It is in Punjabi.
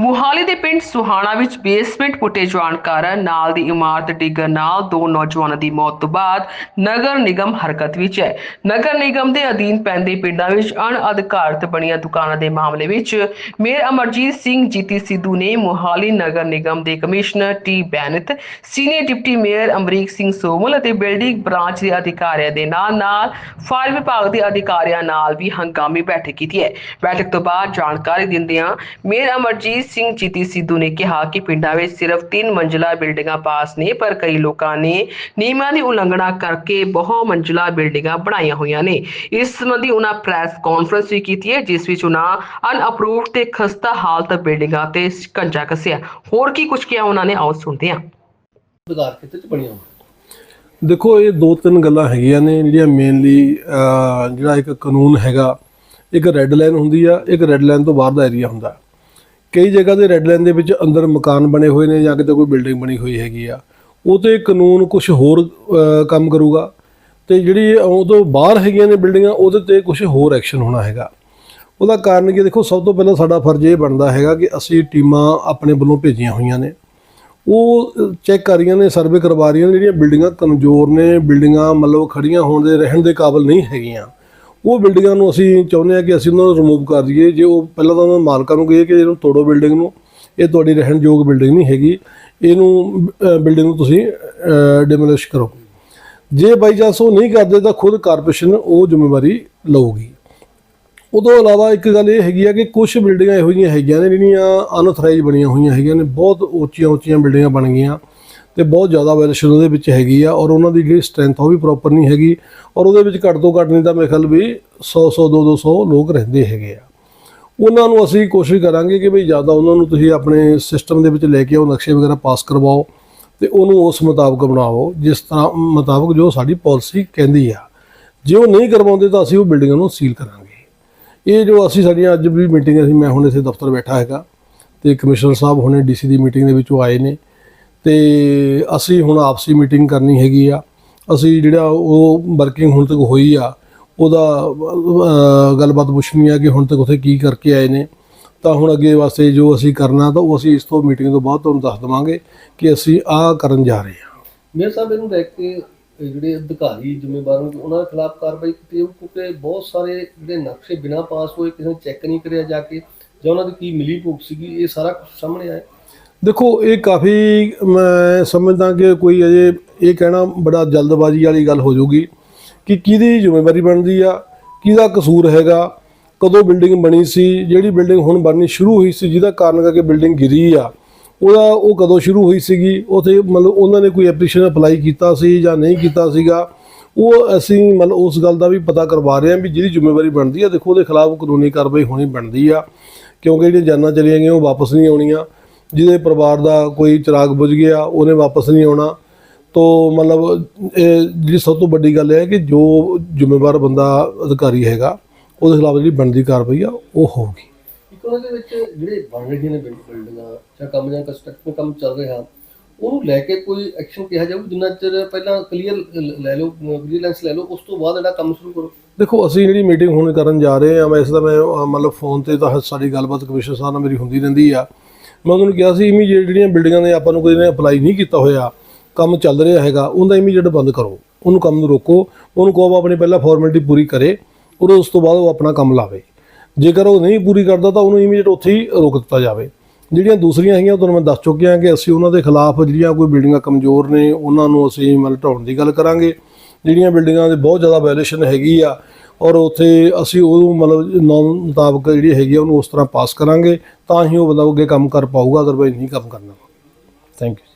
ਮੁਹਾਲੀ ਦੇ ਪਿੰਡ ਸੁਹਾਣਾ ਵਿੱਚ ਬੇਸਮੈਂਟ ਪੁੱਟੇ ਜਾਣ ਕਾਰਨ ਨਾਲ ਦੀ ਇਮਾਰਤ ਡਿੱਗਣ ਨਾਲ ਦੋ ਨੌਜਵਾਨਾਂ ਦੀ ਮੌਤ ਤੋਂ ਬਾਅਦ ਨਗਰ ਨਿਗਮ ਹਰਕਤ ਵਿੱਚ ਹੈ। ਨਗਰ ਨਿਗਮ ਦੇ ਅਧੀਨ ਪੈਂਦੇ ਪਿੰਡਾਂ ਵਿੱਚ ਅਣਅਧਿਕਾਰਤ ਬਣੀਆਂ ਦੁਕਾਨਾਂ ਦੇ ਮਾਮਲੇ ਵਿੱਚ ਮੇਅਰ ਅਮਰਜੀਤ ਸਿੰਘ, ਜੀਤੀ ਸਿੱਧੂ ਨੇ ਮੁਹਾਲੀ ਨਗਰ ਨਿਗਮ ਦੇ commissioner T Benith, senior deputy mayor Amrik Singh Somal ਅਤੇ ਬਿਲਡਿੰਗ ਬ੍ਰਾਂਚ ਦੇ ਅਧਿਕਾਰੀਆਂ ਦੇ ਨਾਲ ਨਾਲ ਫਾਇਰ ਵਿਭਾਗ ਦੇ ਅਧਿਕਾਰੀਆਂ ਨਾਲ ਵੀ ਹੰਗਾਮੀ ਬੈਠਕ ਕੀਤੀ ਹੈ। ਬੈਠਕ ਤੋਂ ਬਾਅਦ ਜਾਣਕਾਰੀ ਦਿੰਦਿਆਂ ਮੇਅਰ ਅਮਰਜੀਤ ਸਿੰਘ ਜੀਤੀ ਸਿੱਧੂ ਨੇ ਕਿਹਾ ਕਿ ਪਿੰਡਾਂ ਵਿੱਚ ਸਿਰਫ 3 ਮੰਜ਼ਿਲਾ ਬਿਲਡਿੰਗਾਂ ਪਾਸ ਨੇ ਪਰ ਕਈ ਲੋਕਾਂ ਨੇ ਨਿਯਮਾਂ ਦੀ ਉਲੰਘਣਾ ਕਰਕੇ ਬਹੁ ਮੰਜ਼ਿਲਾ ਬਿਲਡਿੰਗਾਂ ਬਣਾਈਆਂ ਹੋਈਆਂ ਨੇ। ਇਸ ਸੰਬੰਧੀ ਉਹਨਾਂ ਪ੍ਰੈਸ ਕਾਨਫਰੰਸ ਵੀ ਕੀਤੀ ਹੈ ਜਿਸ ਵਿੱਚ ਉਹਨਾਂ ਅਨਅਪਰੂਵਡ ਤੇ ਖਸਤਾ ਹਾਲਤ ਬਿਲਡਿੰਗਾਂ ਤੇ ਸ਼ਿਕੰਜਾ ਕੱਸਿਆ। ਹੋਰ ਕੀ ਕੁਝ ਕਿਹਾ ਉਹਨਾਂ ਨੇ ਆਓ ਸੁਣਦੇ ਹਾਂ। ਸੁਧਾਰ ਕਿਤੇ ਚ ਬਣੀਆਂ ਹੋਣ? ਦੇਖੋ ਇਹ ਦੋ ਤਿੰਨ ਗੱਲਾਂ ਹੈਗੀਆਂ ਨੇ ਜਿਹੜੀਆਂ ਮੇਨਲੀ ਜਿਹੜਾ ਇੱਕ ਕਾਨੂੰਨ ਹੈਗਾ ਇੱਕ ਰੈੱਡ ਲਾਈਨ ਹੁੰਦੀ ਆ ਇੱਕ ਰੈੱਡ ਲਾਈਨ ਤੋਂ ਬਾਹਰ ਦਾ ਏਰੀਆ ਹੁੰਦਾ। ਕਈ ਜਗ੍ਹਾ ਤੇ ਰੈੱਡ ਲਾਈਨ ਦੇ ਵਿੱਚ ਅੰਦਰ ਮਕਾਨ ਬਣੇ ਹੋਏ ਨੇ ਜਾਂ ਕਿਤੇ ਕੋਈ ਬਿਲਡਿੰਗ ਬਣੀ ਹੋਈ ਹੈਗੀ ਆ। ਉਹ ਤੇ ਕਾਨੂੰਨ ਕੁਝ ਹੋਰ ਕੰਮ ਕਰੂਗਾ। ਤੇ ਜਿਹੜੀ ਉਦੋਂ ਬਾਹਰ ਹੈਗੀਆਂ ਨੇ ਬਿਲਡਿੰਗਾਂ ਉਹਦੇ ਤੇ ਕੁਝ ਹੋਰ ਐਕਸ਼ਨ ਹੋਣਾ ਹੈਗਾ। ਉਹਦਾ ਕਾਰਨ ਕੀ ਦੇਖੋ, ਸਭ ਤੋਂ ਪਹਿਲਾਂ ਸਾਡਾ ਫਰਜ਼ ਇਹ ਬਣਦਾ ਹੈਗਾ ਕਿ ਅਸੀਂ ਟੀਮਾਂ ਆਪਣੇ ਵੱਲੋਂ ਭੇਜੀਆਂ ਹੋਈਆਂ ਨੇ। ਉਹ ਚੈੱਕ ਕਰ ਰਹੀਆਂ ਨੇ ਸਰਵੇ ਕਰਵਾ ਰਹੀਆਂ ਨੇ ਜਿਹੜੀਆਂ ਬਿਲਡਿੰਗਾਂ ਕਮਜ਼ੋਰ ਨੇ ਬਿਲਡਿੰਗਾਂ ਮਤਲਬ ਖੜੀਆਂ ਹੋਣ ਦੇ, ਰਹਿਣ ਦੇ ਕਾਬਿਲ ਨਹੀਂ ਹੈਗੀਆਂ। ਉਹ ਬਿਲਡਿੰਗਾਂ ਨੂੰ ਅਸੀਂ ਚਾਹੁੰਦੇ ਹਾਂ ਕਿ ਅਸੀਂ ਉਹਨਾਂ ਨੂੰ ਰਿਮੂਵ ਕਰ ਦਈਏ। ਜੇ ਉਹ ਪਹਿਲਾਂ ਤਾਂ ਉਹਨਾਂ ਮਾਲਕਾਂ ਨੂੰ ਕਹੀਏ ਕਿ ਇਹਨੂੰ ਤੋੜੋ ਬਿਲਡਿੰਗ ਨੂੰ। ਇਹ ਤੁਹਾਡੀ ਰਹਿਣਯੋਗ ਬਿਲਡਿੰਗ ਨਹੀਂ ਹੈਗੀ। ਇਹਨੂੰ ਬਿਲਡਿੰਗ ਨੂੰ ਤੁਸੀਂ ਡਿਮੋਲਿਸ਼ ਕਰੋ। ਜੇ ਬਾਈ ਚਾਂਸ ਉਹ ਨਹੀਂ ਕਰਦੇ ਤਾਂ ਖੁਦ ਕਾਰਪੋਰੇਸ਼ਨ ਉਹ ਜ਼ਿੰਮੇਵਾਰੀ ਲਊਗੀ। ਉਦੋਂ ਇਲਾਵਾ ਇੱਕ ਗੱਲ ਇਹ ਹੈਗੀ ਆ ਕਿ ਕੁਝ ਬਿਲਡਿੰਗਾਂ ਇਹੋ ਜਿਹੀਆਂ ਹੈਗੀਆਂ ਨੇ ਜਿਹੜੀਆਂ ਅਨਥਰਾਈਜ਼ ਬਣੀਆਂ ਹੋਈਆਂ ਹੈਗੀਆਂ ਨੇ। ਬਹੁਤ ਉੱਚੀਆਂ ਉੱਚੀਆਂ ਬਿਲਡਿੰਗਾਂ ਬਣ ਗਈਆਂ। ਤੇ ਬਹੁਤ ਜ਼ਿਆਦਾ ਵੈਲਿਊਸ਼ਨ ਉਹਦੇ ਵਿੱਚ ਹੈਗੀ ਆ ਔਰ ਉਹਨਾਂ ਦੀ ਜਿਹੜੀ ਸਟਰੈਂਥ ਉਹ ਵੀ ਪ੍ਰੋਪਰ ਨਹੀਂ ਹੈਗੀ ਔਰ ਉਹਦੇ ਵਿੱਚ ਘੱਟ ਤੋਂ ਘੱਟ ਨਹੀਂ ਤਾਂ ਮੇਰੇ ਖਿਆਲ ਵੀ 100 100 200 200 ਲੋਕ ਰਹਿੰਦੇ ਹੈਗੇ ਆ। ਉਹਨਾਂ ਨੂੰ ਅਸੀਂ ਕੋਸ਼ਿਸ਼ ਕਰਾਂਗੇ ਕਿ ਭਈ ਜ਼ਿਆਦਾ ਉਹਨਾਂ ਨੂੰ ਤੁਸੀਂ ਆਪਣੇ ਸਿਸਟਮ ਦੇ ਵਿੱਚ ਲੈ ਕੇ ਆਓ, ਨਕਸ਼ੇ ਵਗੈਰਾ ਪਾਸ ਕਰਵਾਓ ਤੇ ਉਹਨੂੰ ਉਸ ਮੁਤਾਬਕ ਬਣਾਓ, ਜਿਸ ਤਰ੍ਹਾਂ ਮੁਤਾਬਕ ਜੋ ਸਾਡੀ ਪਾਲਿਸੀ ਕਹਿੰਦੀ ਆ। ਜੇ ਉਹ ਨਹੀਂ ਕਰਵਾਉਂਦੇ ਤਾਂ ਅਸੀਂ ਉਹ ਬਿਲਡਿੰਗਾਂ ਨੂੰ ਸੀਲ ਕਰਾਂਗੇ। ਇਹ ਜੋ ਅਸੀਂ ਸਾਡੀਆਂ ਅੱਜ ਵੀ ਮੀਟਿੰਗ ਅਸੀਂ ਮੈਂ ਹੁਣ ਇੱਥੇ ਦਫ਼ਤਰ ਬੈਠਾ ਹੈਗਾ ਤੇ ਕਮਿਸ਼ਨਰ ਸਾਹਿਬ ਹੁਣੇ ਡੀਸੀ ਦੀ ਮੀਟਿੰਗ ਦੇ ਵਿੱਚ ਉਹ ਆਏ ਨੇ। ਤੇ ਅਸੀਂ ਹੁਣ ਆਪਸੀ ਮੀਟਿੰਗ ਕਰਨੀ ਹੈਗੀ ਆ। ਅਸੀਂ ਜਿਹੜਾ ਉਹ ਵਰਕਿੰਗ ਹੁਣ ਤੱਕ ਹੋਈ ਆ, ਉਹਦਾ ਗੱਲਬਾਤ ਪੁੱਛਣੀ ਆ ਕਿ ਹੁਣ ਤੱਕ ਉੱਥੇ ਕੀ ਕਰਕੇ ਆਏ ਨੇ। ਤਾਂ ਹੁਣ ਅੱਗੇ ਵਾਸਤੇ ਜੋ ਅਸੀਂ ਕਰਨਾ, ਤਾਂ ਉਹ ਅਸੀਂ ਇਸ ਤੋਂ ਮੀਟਿੰਗ ਤੋਂ ਬਾਅਦ ਤੁਹਾਨੂੰ ਦੱਸ ਦਵਾਂਗੇ ਕਿ ਅਸੀਂ ਆਹ ਕਰਨ ਜਾ ਰਹੇ ਹਾਂ। ਮੇਅਰ ਸਾਹਿਬ, ਇਹਨੂੰ ਲੈ ਕੇ ਜਿਹੜੇ ਅਧਿਕਾਰੀ, ਜ਼ਿੰਮੇਵਾਰ ਨੇ ਉਹਨਾਂ ਦੇ ਖਿਲਾਫ ਕਾਰਵਾਈ ਕੀਤੀ ਜਾਊ ਕਿਉਂਕਿ ਬਹੁਤ ਸਾਰੇ ਜਿਹੜੇ ਨਕਸ਼ੇ ਬਿਨਾਂ ਪਾਸ ਹੋਏ, ਕਿਸੇ ਨੇ ਚੈੱਕ ਨਹੀਂ ਕਰਿਆ ਜਾ ਕੇ, ਜਾਂ ਉਹਨਾਂ ਦੀ ਕੀ ਮਿਲੀ ਭੁਗਤ ਸੀਗੀ, ਇਹ ਸਾਰਾ ਕੁਝ ਸਾਹਮਣੇ ਆਇਆ। ਦੇਖੋ, ਇਹ ਕਾਫੀ ਮੈਂ ਸਮਝਦਾ ਕਿ ਕੋਈ ਅਜੇ ਇਹ ਕਹਿਣਾ ਬੜਾ ਜਲਦਬਾਜ਼ੀ ਵਾਲੀ ਗੱਲ ਹੋ ਜਾਊਗੀ ਕਿ ਕਿਹਦੀ ਜ਼ਿੰਮੇਵਾਰੀ ਬਣਦੀ ਆ, ਕਿਹਦਾ ਕਸੂਰ ਹੈਗਾ, ਕਦੋਂ ਬਿਲਡਿੰਗ ਬਣੀ ਸੀ, ਜਿਹੜੀ ਬਿਲਡਿੰਗ ਹੁਣ ਬਣਨੀ ਸ਼ੁਰੂ ਹੋਈ ਸੀ, ਜਿਹਦਾ ਕਾਰਨ ਕਰਕੇ ਬਿਲਡਿੰਗ ਗਿਰੀ ਆ, ਉਹਦਾ ਉਹ ਕਦੋਂ ਸ਼ੁਰੂ ਹੋਈ ਸੀਗੀ, ਉਥੇ ਮਤਲਬ ਉਹਨਾਂ ਨੇ ਕੋਈ ਐਪਲੀਕੇਸ਼ਨ ਅਪਲਾਈ ਕੀਤਾ ਸੀ ਜਾਂ ਨਹੀਂ ਕੀਤਾ ਸੀਗਾ, ਉਹ ਅਸੀਂ ਮਤਲਬ ਉਸ ਗੱਲ ਦਾ ਵੀ ਪਤਾ ਕਰਵਾ ਰਹੇ ਹਾਂ ਵੀ ਜਿਹਦੀ ਜ਼ਿੰਮੇਵਾਰੀ ਬਣਦੀ ਆ, ਦੇਖੋ ਉਹਦੇ ਖਿਲਾਫ ਕਾਨੂੰਨੀ ਕਾਰਵਾਈ ਹੋਣੀ ਬਣਦੀ ਆ, ਕਿਉਂਕਿ ਜਿਹੜੀਆਂ ਜਾਨਾਂ ਚਲੀਆਂ ਗਈਆਂ ਉਹ ਵਾਪਸ ਨਹੀਂ ਆਉਣੀਆਂ ਜਿਹਦੇ ਪਰਿਵਾਰ ਦਾ ਕੋਈ ਚਿਰਾਗ ਬੁਝ ਗਿਆ ਉਹਨੇ ਵਾਪਸ ਨਹੀਂ ਆਉਣਾ। ਤੋ ਮਤਲਬ ਇਹ ਜਿਹੜੀ ਸਭ ਤੋਂ ਵੱਡੀ ਗੱਲ ਹੈ ਕਿ ਜੋ ਜ਼ਿੰਮੇਵਾਰ ਬੰਦਾ ਅਧਿਕਾਰੀ ਹੈਗਾ ਉਹਦੇ ਖਿਲਾਫ ਜਿਹੜੀ ਬਣਦੀ ਕਾਰਵਾਈ ਆ ਉਹ ਹੋਊਗੀ। ਇੱਕ ਉਹਨਾਂ ਦੇ ਵਿੱਚ ਜਿਹੜੇ ਬਣ ਰਹੀਆਂ ਨੇ ਬਿਲਡ- ਬਿਲਡਿੰਗਾਂ ਜਾਂ ਕੰਮ ਜਾਂ ਕੰਸਟਰਕਸ਼ਨ ਕੰਮ ਚੱਲ ਰਿਹਾ ਉਹਨੂੰ ਲੈ ਕੇ ਕੋਈ ਐਕਸ਼ਨ ਕਿਹਾ ਜਾਊ ਜਿੰਨਾ ਚਿਰ ਪਹਿਲਾਂ ਕਲੀਅਰ ਲੈ ਲਓ ਵਿਜੀਲੈਂਸ ਲੈ ਲਓ ਉਸ ਤੋਂ ਬਾਅਦ ਜਿਹੜਾ ਕੰਮ ਸ਼ੁਰੂ ਕਰੋ। ਦੇਖੋ ਅਸੀਂ ਜਿਹੜੀ ਮੀਟਿੰਗ ਹੁਣ ਕਰਨ ਜਾ ਰਹੇ ਹਾਂ ਵੈਸੇ ਤਾਂ ਮੈਂ ਅਹ, ਮਤਲਬ ਫੋਨ ਤੇ ਤਾਂ ਸਾਡੀ ਗੱਲਬਾਤ ਕਮਿਸ਼ਨਰ ਸਾਹਿਬ ਨਾਲ ਮੇਰੀ ਹੁੰਦੀ ਰਹਿੰਦੀ ਆ। ਮੈਂ ਉਹਨਾਂ ਨੂੰ ਕਿਹਾ ਸੀ ਇਮੀਡੀਏਟ ਜਿਹੜੀਆਂ ਬਿਲਡਿੰਗਾਂ ਨੇ ਆਪਾਂ ਨੂੰ ਕੋਈ ਨੇ ਅਪਲਾਈ ਨਹੀਂ ਕੀਤਾ ਹੋਇਆ, ਕੰਮ ਚੱਲ ਰਿਹਾ ਹੈਗਾ, ਉਹਦਾ ਇਮੀਡੀਏਟ ਬੰਦ ਕਰੋ। ਉਹਨੂੰ ਕੰਮ ਨੂੰ ਰੋਕੋ, ਉਹਨੂੰ ਕਹੋ ਆਪਣੀ ਪਹਿਲਾਂ ਫਾਰਮੈਲਿਟੀ ਪੂਰੀ ਕਰੇ ਔਰ ਉਸ ਤੋਂ ਬਾਅਦ ਉਹ ਆਪਣਾ ਕੰਮ ਲਾਵੇ। ਜੇਕਰ ਉਹ ਨਹੀਂ ਪੂਰੀ ਕਰਦਾ ਤਾਂ ਉਹਨੂੰ ਇਮੀਡੀਏਟ ਉੱਥੇ ਹੀ ਰੋਕ ਦਿੱਤਾ ਜਾਵੇ। ਜਿਹੜੀਆਂ ਦੂਸਰੀਆਂ ਹੈਗੀਆਂ, ਉਹ ਤੁਹਾਨੂੰ ਮੈਂ ਦੱਸ ਚੁੱਕਿਆ ਕਿ ਅਸੀਂ ਉਹਨਾਂ ਦੇ ਖਿਲਾਫ ਜਿਹੜੀਆਂ ਕੋਈ ਬਿਲਡਿੰਗਾਂ ਕਮਜ਼ੋਰ ਨੇ, ਉਹਨਾਂ ਨੂੰ ਅਸੀਂ ਮਤਲਬ ਢਾਉਣ ਦੀ ਗੱਲ ਕਰਾਂਗੇ। ਜਿਹੜੀਆਂ ਬਿਲਡਿੰਗਾਂ ਦੇ ਬਹੁਤ ਜ਼ਿਆਦਾ ਵਾਇਲੇਸ਼ਨ ਹੈਗੀ ਆ ਔਰ ਉੱਥੇ ਅਸੀਂ ਉਹਨੂੰ ਮਤਲਬ ਨੌਮ ਮੁਤਾਬਕ ਜਿਹੜੀ ਹੈਗੀ ਆ ਉਹਨੂੰ ਉਸ ਤਰ੍ਹਾਂ ਪਾਸ ਕਰਾਂਗੇ, ਤਾਂ ਹੀ ਉਹ ਬੰਦਾ ਅੱਗੇ ਕੰਮ ਕਰ ਪਾਊਗਾ ਅਦਰਵਾਈਜ਼ ਨਹੀਂ ਕੰਮ ਕਰਨਾ। Thank you